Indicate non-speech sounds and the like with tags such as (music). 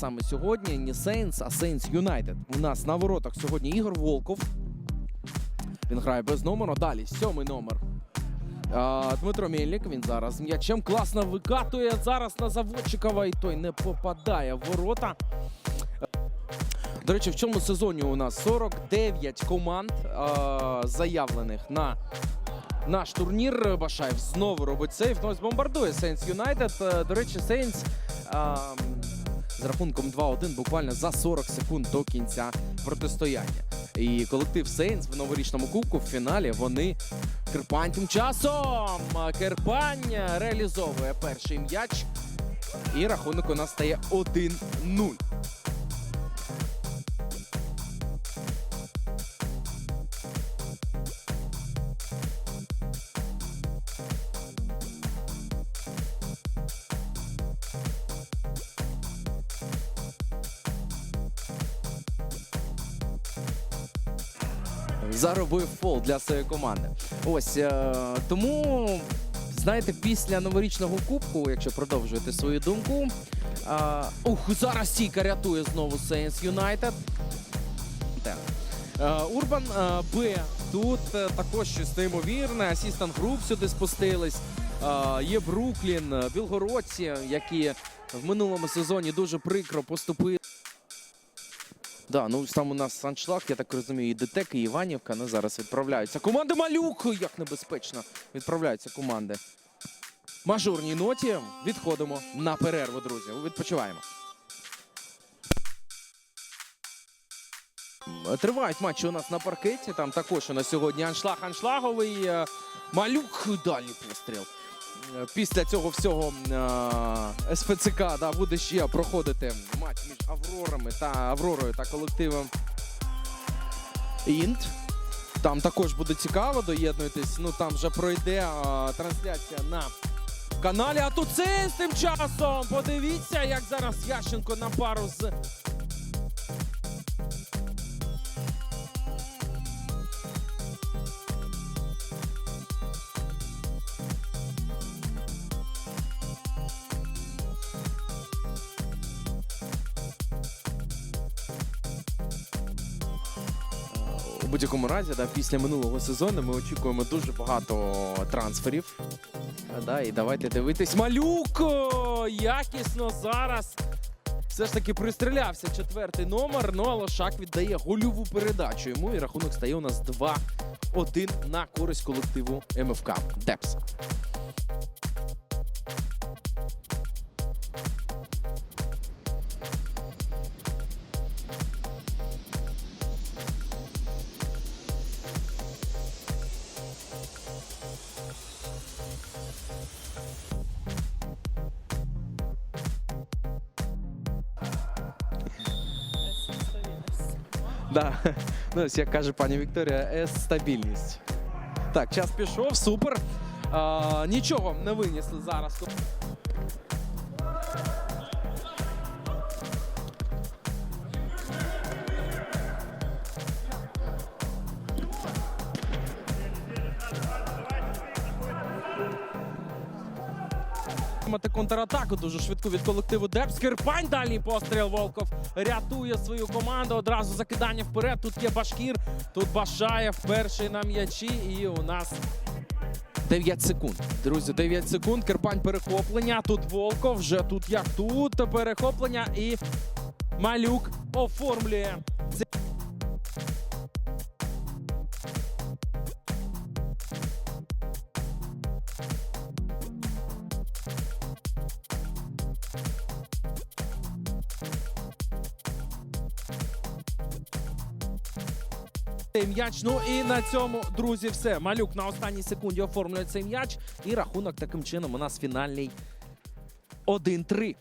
саме сьогодні не Сейнс, а Сейнс Юнайтед. У нас на воротах сьогодні Ігор Волков. Він грає без номеру. Далі сьомий номер. Дмитро Мельник, він зараз м'ячем класно викатує зараз на Заводчикова, і той не попадає в ворота. До речі, в цьому сезоні у нас 49 команд заявлених на наш турнір. Башаєв знову робить сейф. Ну, ось бомбардує Сейнс Юнайтед. До речі, Сейнс з рахунком 2-1 буквально за 40 секунд до кінця протистояння. І колектив Сейнс в новорічному кубку в фіналі вони Керпань тим часом. Керпань реалізовує перший м'яч. І рахунок у нас стає 1-0. Заробив фол для своєї команди. Ось е, тому, знаєте, після новорічного кубку, якщо продовжуєте свою думку. Е, ух, зараз стійка рятує знову Сейнс Юнайтед. Те. Урбан е, Б. Тут також щось неймовірне. Асістент груп сюди спустились. Є Бруклін, Білгородці, які в минулому сезоні дуже прикро поступили. Да, ну там у нас аншлаг, я так розумію, і ДТЕК, і Іванівка. Ну зараз відправляються. Команди Малюк! Як небезпечно відправляються команди. Мажорній ноті відходимо на перерву, друзі. Відпочиваємо. Тривають матчі у нас на паркеті. Там також у нас сьогодні аншлаг аншлаговий. Е, Малюк дальній постріл. Е, Після цього всього е, СПЦК да, буде ще проходити матч між Аврорами та Авророю та колективом Інт. Там також буде цікаво, доєднуйтесь. Ну там вже пройде е, трансляція на каналі. А тут це тим часом. Подивіться, як зараз Ященко на пару з будь-якому разі, да, після минулого сезону ми очікуємо дуже багато трансферів. Да, і давайте дивитись. Малюко! Якісно зараз. Все ж таки пристрілявся четвертий номер. Ну а Лошак віддає гольову передачу йому. І рахунок стає у нас 2-1 на користь колективу МФК Депс. Да. (laughs) Ну, ось як каже пані Вікторія, С стабільність. Так, час пішов, супер. А, нічого не винесли зараз. Мати контратаку дуже швидку від колективу Депс. Кирпань дальній постріл Волков рятує свою команду. Одразу закидання вперед. Тут є Башкір, тут Башаєв перший на м'ячі. І у нас 9 секунд. Друзі, 9 секунд. Кирпань перехоплення. Тут Волков. Вже тут як тут. Перехоплення і Малюк оформлює. Цей м'яч. Ну і на цьому, друзі, все. Малюк на останній секунді оформлює цей м'яч. І рахунок таким чином у нас фінальний 1-3.